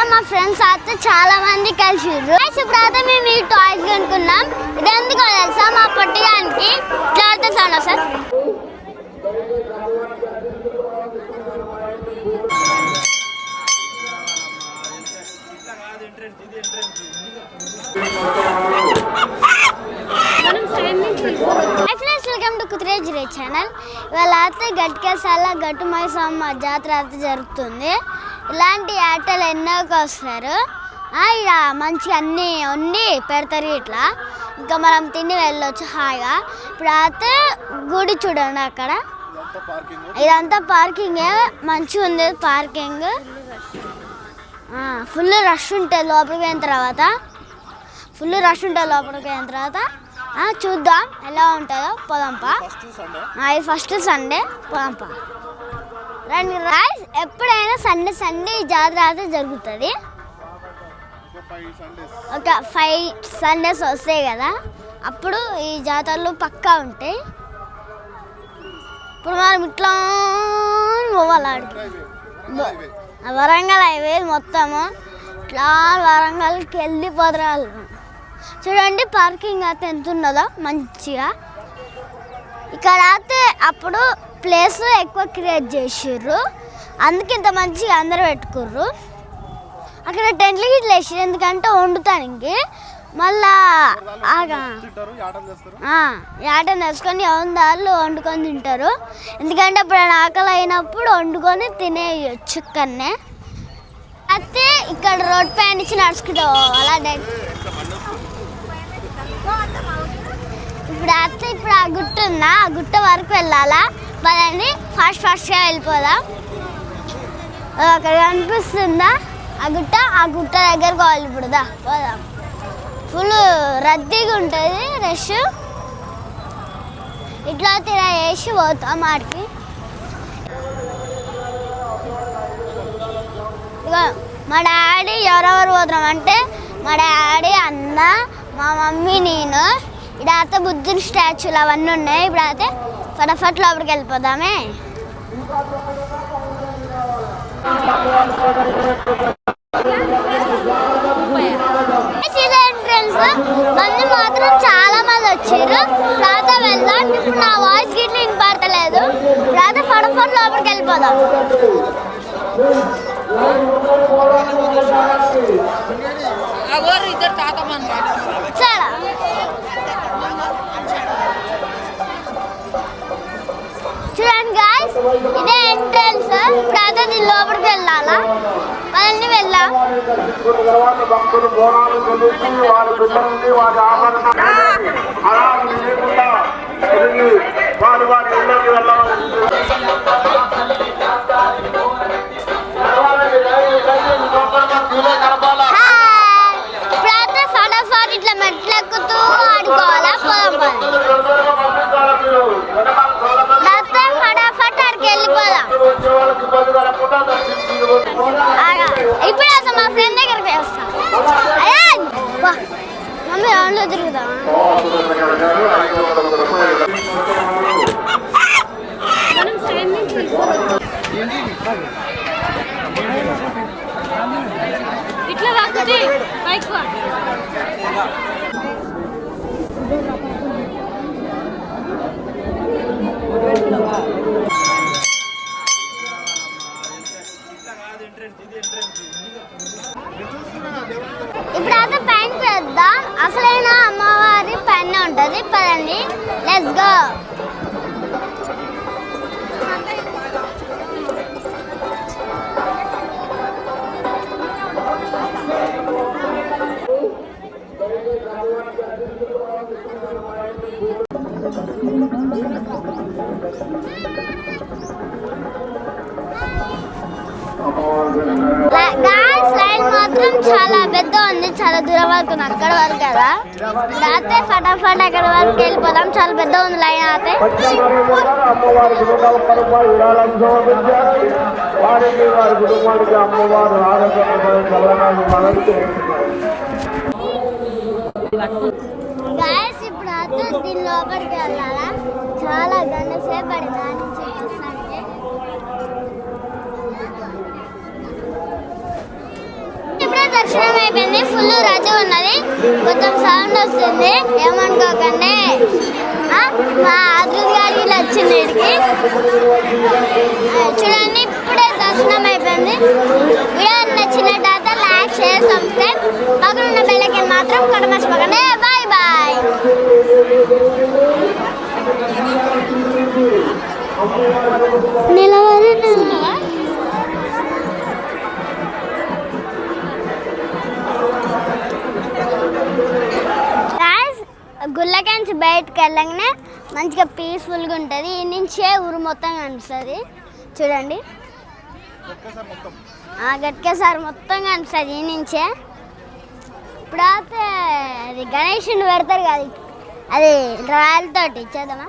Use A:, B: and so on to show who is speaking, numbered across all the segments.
A: ఇవాళ మా ఫ్రెండ్స్ అయితే చాలా మంది కలిసిర్రు. ఇప్పుడు మేము ఈ టాయ్స్ కొనుక్కున్నాం. ఇది ఎందుకు తెలుసా? మా పొట్టిగానికి ఇట్లా ఆడితే sound sir friends welcome to కుత్రేజ్ రే ఛానల్ ఇవాళ అయితే గట్కేసాల గట్టు మైసమ్మ జాతర అయితే జరుగుతుంది. ఇలాంటి ఆటలు ఎన్నోకి వస్తారు ఆ, ఇక మంచిగా అన్నీ వండి పెడతారు ఇట్లా. ఇంకా మనం తిని వెళ్ళొచ్చు హాయిగా. ఇప్పుడు అయితే గుడి చూడండి అక్కడ. ఇదంతా పార్కింగ్. మంచిగా ఉంది పార్కింగ్. ఫుల్ రష్ ఉంటుంది లోపలికి పోయిన తర్వాత. ఫుల్ రష్ ఉంటుంది లోపలికి పోయిన తర్వాత. ఆ, చూద్దాం ఎలా ఉంటుందో పోదాంపా ఇది ఫస్ట్ సండే పోదాంపా రండి రాయ్స్ ఎప్పుడైనా సండే సండే ఈ జాతర అయితే జరుగుతుంది. ఒక ఫైవ్ సండేస్ వస్తాయి కదా. అప్పుడు ఈ జాతరలు పక్కా ఉంటాయి. ఇప్పుడు మనం ఇట్లా పోవాలి ఆడికి. వరంగల్ హైవే మొత్తము. ఇట్లా వరంగల్కి వెళ్ళిపోతారు వాళ్ళు చూడండి పార్కింగ్ అయితే ఎంత ఉన్నదో మంచిగా. ఇక్కడ అయితే అప్పుడు ప్లేస్ ఎక్కువ క్రియేట్ చేసిర్రు. అందుకే ఇంత మంచిగా అందరు పెట్టుకుర్రు. అక్కడ టెంట్లు గిట్ల వేసిర్రు ఎందుకంటే వండుతానికి. మళ్ళా యాటం
B: తింటారు యాటలు
A: తెచ్చుకొని వాళ్ళు వండుకొని తింటారు. ఎందుకంటే అప్పుడు ఆకలి అయినప్పుడు వండుకొని తినేయచ్చు కన్నే. అయితే ఇక్కడ రోడ్ పై నుంచి నడుచుకుంటూ అలా ఇప్పుడు అయితే ఇప్పుడు ఆ గుట్ట ఉందా? ఆ గుట్ట వరకు వెళ్ళాలా? పదండి ఫాస్ట్ ఫాస్ట్గా వెళ్ళిపోదాం. అక్కడ కనిపిస్తుందా? ఆ గుట్ట ఆ గుట్ట దగ్గరకు పోవాలి ఇప్పుడు దా పోదాం. ఫుల్ రద్దీగా ఉంటుంది రష్ ఇట్లా తిరా వేసి పోతాం ఆడికి. మా డాడీ ఎవరెవరు పోతున్నాం అంటే మా డాడీ అన్న మా మమ్మీ నేను. ఇక్కడ అయితే బుద్ధుని స్టాచ్యూలు అవన్నీ ఉన్నాయి. ఇప్పుడు అయితే ఫటాఫట్ లోపలికి వెళ్ళిపోదామే. మంది మాత్రం చాలా మంది వచ్చారు రాత వెళ్దాం ఇప్పుడు నా వాయిస్ గిట్ల వినపడతలేదు రాత ఫటాఫట్ లోపలికి వెళ్ళిపోదాం
C: ఇద్దరు
A: చాలా చూడండి గాయస్ లోపలికి వెళ్దాం.
D: తర్వాత భక్తులు బోనాలు చెల్లించి వారి బిడ్డలని వారి ఆభరణాలు అలా లేకుండా వారి వారి ఇళ్ళకి వెళ్ళాలి
A: ఇట్లా
C: రాకుది పైకి
A: మాత్రం చాలా పెద్ద ఉంది చాలా దూరం వరకు అక్కడ వరకు కదా? అయితే ఫటాఫట్ అక్కడ వరకు వెళ్ళిపోదాం చాలా పెద్ద ఉంది లైన్ అయితే.
D: వారికి వారి కుటుంబానికి అమ్మవారు
A: ఇప్పుడు దీని లోపలికి వెళ్ళాలా చాలా గంట సేపు దాన్ని దాని దర్శనం అయిపోయింది. ఫుల్ రజు ఉన్నది. కొంచెం సౌండ్ వస్తుంది. ఏమనుకోకండి. మా అదృతి గారి వీళ్ళు వచ్చింది ఇక్కడికి. చూడండి ఇప్పుడే దర్శనం అయిపోయింది. వీడియో నచ్చినట్టయితే లైక్ షేర్ సబ్స్క్రైబ్ పక్కన ఉన్న బెల్లకి మాత్రం కొట్ట మర్చిపోకండి బాయ్ బాయ్ నిలబడి గుళ్ళకాంచి బయటకు వెళ్ళగానే మంచిగా పీస్ఫుల్గా ఉంటుంది. ఈ నుంచే ఊరు మొత్తం కనిపిస్తుంది. చూడండి. ఆ గట్కేసారి మొత్తం కనిపిస్తుంది ఈ నుంచే. ఇప్పుడైతే అది గణేషుని పెడతారు కదా అది రాయలతోటి చేద్దామా?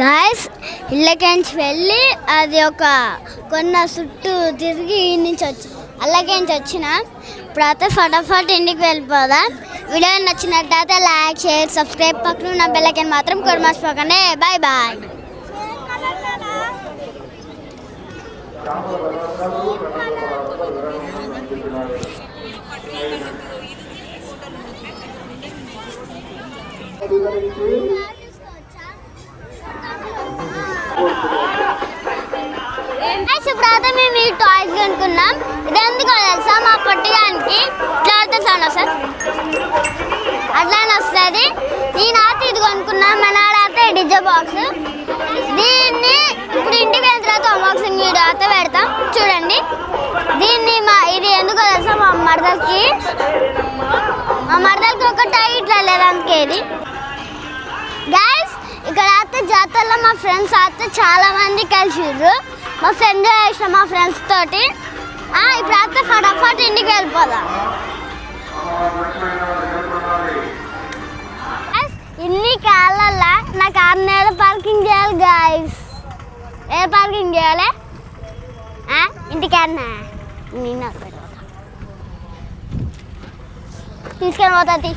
A: గాయస్ ఇళ్ళకేంచి వెళ్ళి అది ఒక కొన్న చుట్టూ తిరిగి ఈ నుంచి వచ్చి అల్లకేంచి వచ్చిన. ఇప్పుడైతే ఫటాఫట్ ఇంటికి వెళ్ళిపోదా. వీడియో నచ్చినట్టయితే లైక్ షేర్ సబ్స్క్రైబ్ పక్కన నా బెల్లకని మాత్రం కొడమర్చిపోకండి బాయ్ బాయ్ Guys, ఇప్పుడైతే మేము ఈ టాయ్స్ కొనుక్కున్నాం ఇది ఎందుకో తెలుసా? మా పొట్టిగానికి ఇట్లా ఆడితే సౌండ్ వస్తుంది అట్లానే వస్తుంది. నేనైతే ఇది కొనుక్కున్నాను మా నాడైతే డిజే బాక్స్ దీన్ని ఇప్పుడు ఇంటికి వెళ్ళిన తర్వాత అన్బాక్సింగ్ వీడియో అయితే పెడతాం. చూడండి. దీన్ని మా ఇది ఎందుకో తెలుసా? మా మరదలకి. మా మరదలకి ఒక టై ఇట్లా లేదు అందుకే ఇది గైస్ జాతరలో మా ఫ్రెండ్స్ అయితే చాలా మంది కలిసిర్రు. మా ఫ్రెండ్ చేసిన మా ఫ్రెండ్స్ తోటి. ఆ, ఇప్పుడు అయితే ఫటాఫట్ ఇంటికి వెళ్ళిపోదాం. ఇన్ని కాళ్ళల్లా నా కార్ నేల పార్కింగ్ చేయాలి గాయస్ ఏ పార్కింగ్ చేయాలి? ఆ, ఇంటికాడనా. నిన్న తీసుకొని పోతుంది